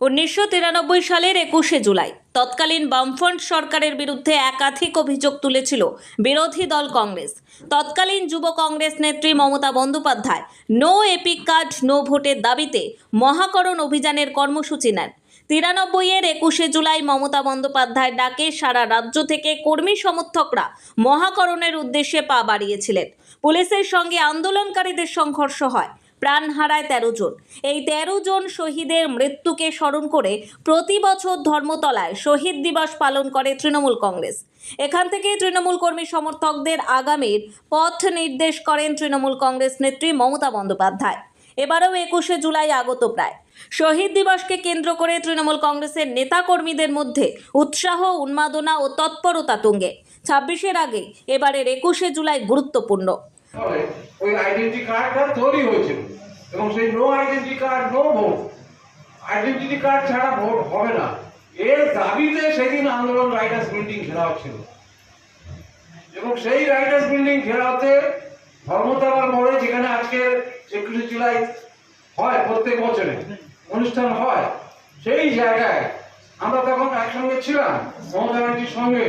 উনিশশো তিরানব্বই সালের একুশে জুলাই তৎকালীন বামফ্রন্ট সরকারের বিরুদ্ধে একাধিক অভিযোগ তুলেছিল বিরোধী দল কংগ্রেস। তৎকালীন যুব কংগ্রেস নেত্রী Mamata Bandyopadhyay no EPIC card, no ভোটের দাবিতে মহাকরণ অভিযানের কর্মসূচি নেন। তিরানব্বই এর একুশে জুলাই মমতা বন্দ্যোপাধ্যায় ডাকে সারা রাজ্য থেকে কর্মী সমর্থকরা মহাকরণের উদ্দেশ্যে পা বাড়িয়েছিলেন। পুলিশের সঙ্গে আন্দোলনকারীদের সংঘর্ষ হয়। প্রাণ হারায় তেরো জন। এই তেরো জন শহীদের মৃত্যুকে স্মরণ করে প্রতি বছর ধর্মতলায় শহীদ দিবস পালন করে তৃণমূল কংগ্রেস। এখান থেকে তৃণমূল কর্মী সমর্থকদের আগামীর পথ নির্দেশ করেন তৃণমূল কংগ্রেস নেত্রী মমতা বন্দ্যোপাধ্যায়। এবারেও একুশে জুলাই আগত প্রায়। শহীদ দিবসকে কেন্দ্র করে তৃণমূল কংগ্রেসের নেতাকর্মীদের মধ্যে উৎসাহ, উন্মাদনা ও তৎপরতা তুঙ্গে। ছাব্বিশের আগে এবারের একুশে জুলাই গুরুত্বপূর্ণ। ওই আইডেন্টি কার্ডটা তৈরি হয়েছিল এবং সেই no identity card no vote identity card ছাড়া ভোট হবে না। এর দাবিতে সেদিন আন্দোলন বিল্ডিং ঘেরাও ছিল। এবং সেই বিল্ডিং ঘেরাওতে ধর্মতলার মোড়ে, যেখানে আজকে একুশে জুলাই হয় প্রত্যেক বছরে, অনুষ্ঠান হয়, সেই জায়গায় আমরা তখন একসঙ্গে ছিলাম, মমতা ব্যানার্জির সঙ্গে।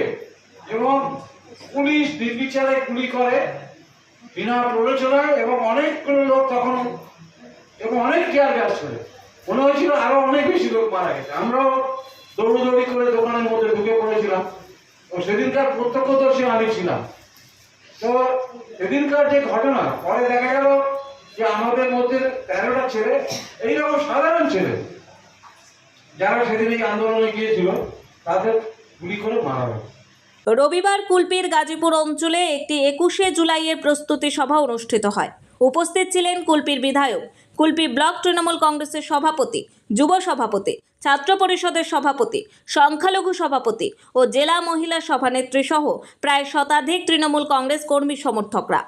এবং পুলিশ নির্বিচারে গুলি করে বিনা প্ররোচনায় এবং অনেকগুলো লোক তখন এবং অনেক কেয়ার গ্যাস করে। মনে হয়েছিল আরও অনেক বেশি লোক মারা গেছে। আমরাও দৌড়দৌড়ি করে দোকানের মধ্যে ঢুকে পড়েছিলাম। ও সেদিনকার প্রত্যক্ষদর্শী আমি ছিলাম। তো সেদিনকার যে ঘটনা, পরে দেখা গেল যে আমাদের মধ্যে তেরোটা ছেলে, এইরকম সাধারণ ছেলে, যারা সেদিন এই আন্দোলনে গিয়েছিল, তাদের গুলি করে মারা হয়েছে। রবিবার কুলপির গাজীপুর অঞ্চলে একটি একুশে জুলাইয়ের প্রস্তুতি সভা অনুষ্ঠিত হয়। উপস্থিত ছিলেন কুলপির বিধায়ক কুলপি ব্লক তৃণমূল কংগ্রেসের সভাপতি যুব সভাপতি ছাত্র পরিষদের সভাপতি সংখ্যালঘু সভাপতি ও জেলা মহিলা সভানেত্রী সহ প্রায় শতাধিক তৃণমূল কংগ্রেস কর্মী সমর্থকরা।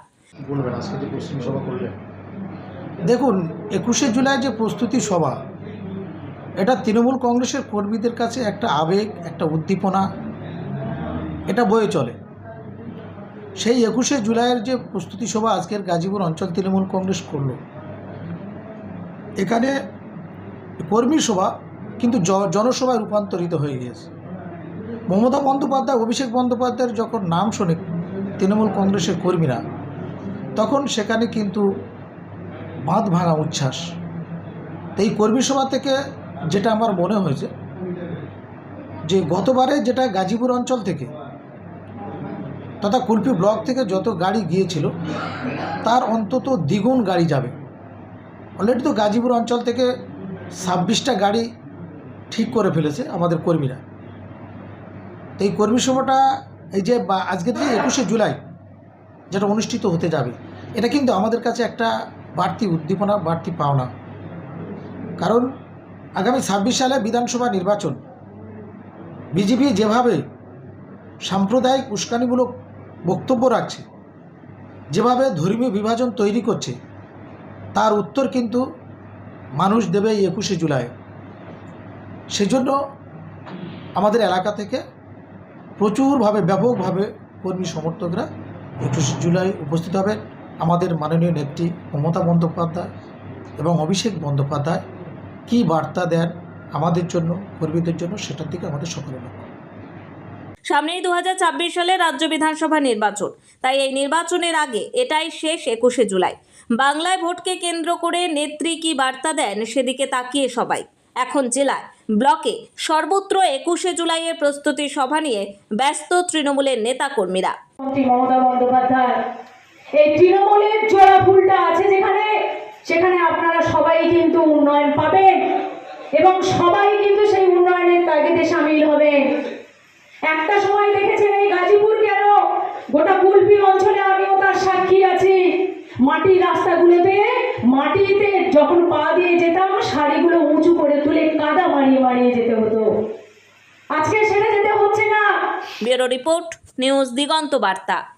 দেখুন একুশে জুলাই যে প্রস্তুতি সভা এটা তৃণমূল কংগ্রেসের কর্মীদের কাছে একটা আবেগ একটা উদ্দীপনা এটা বয়ে চলে। সেই একুশে জুলাইয়ের যে প্রস্তুতি সভা আজকের গাজীপুর অঞ্চল তৃণমূল কংগ্রেস করল, এখানে কর্মী সভা কিন্তু জনসভায় রূপান্তরিত হয়ে গিয়েছে। মমতা বন্দ্যোপাধ্যায়, অভিষেক বন্দ্যোপাধ্যায়ের যখন নাম শোনে তৃণমূল কংগ্রেসের কর্মীরা, তখন সেখানে কিন্তু বাঁধ ভাঙা উচ্ছ্বাস। এই কর্মী সভা থেকে যেটা আমার মনে হয়েছে যে গতবারে যেটা গাজীপুর অঞ্চল থেকে তথা কুলপি ব্লক থেকে যত গাড়ি গিয়েছিল, তার অন্তত দ্বিগুণ গাড়ি যাবে। অলরেডি তো গাজীপুর অঞ্চল থেকে ছাব্বিশটা গাড়ি ঠিক করে ফেলেছে আমাদের কর্মীরা। তো এই কর্মী সভাটা এই যে বা- আজকে থেকে একুশে জুলাই যেটা অনুষ্ঠিত হতে যাবে, এটা কিন্তু আমাদের কাছে একটা বাড়তি উদ্দীপনা, বাড়তি পাওনা। কারণ আগামী ছাব্বিশ সালে বিধানসভা নির্বাচন, বিজেপি যেভাবে সাম্প্রদায়িক উস্কানিমূলক বক্তব্য রাখছে। যেভাবে ধর্মীয় বিভাজন তৈরি করছে, তার উত্তর কিন্তু মানুষ দেবে এই একুশে জুলাই। সেজন্য আমাদের এলাকা থেকে প্রচুরভাবে, ব্যাপকভাবে কর্মী সমর্থকরা একুশে জুলাই উপস্থিত হবেন আমাদের মাননীয় নেত্রী মমতা বন্দ্যোপাধ্যায় এবং অভিষেক বন্দ্যোপাধ্যায় কী বার্তা দেন আমাদের জন্য, কর্মীদের জন্য, সেটার দিকে আমাদের সকলের লক্ষ্য। সামনেই দু সালে রাজ্য বিধানসভা নির্বাচন। তাই এই নির্বাচনের আগে এটাই শেষ একুশে জুলাই। বাংলায় ভোটকে কেন্দ্র করে নেত্রী কি বার্তা দেন সেদিকে তাকিয়ে সবাই। এখন জেলায়, ব্লকে সর্বত্র একুশে জুলাইয়ের প্রস্তুতি সভা নিয়ে ব্যস্ত তৃণমূলের নেতাকর্মীরা। যেখানে, সেখানে আপনারা সবাই কিন্তু উন্নয়ন পাবেন এবং সবাই কিন্তু সেই উন্নয়নের তাগিদে সামিল হবেন। একটা সময় দেখেছেন এই গাজীপুর কেন? গোটা কুলপি অঞ্চলে আমিও তার সাক্ষী আছি। মাটির রাস্তাগুলোতে মাটিতে যখন পা দিয়ে যেতাম, শাড়িগুলো উঁচু করে তুলে কাদা মারিয়ে মারিয়ে যেতে হতো। আজকে সেটা যেতে হচ্ছে না। ব্যুরো রিপোর্ট, নিউজ দিগন্ত বার্তা।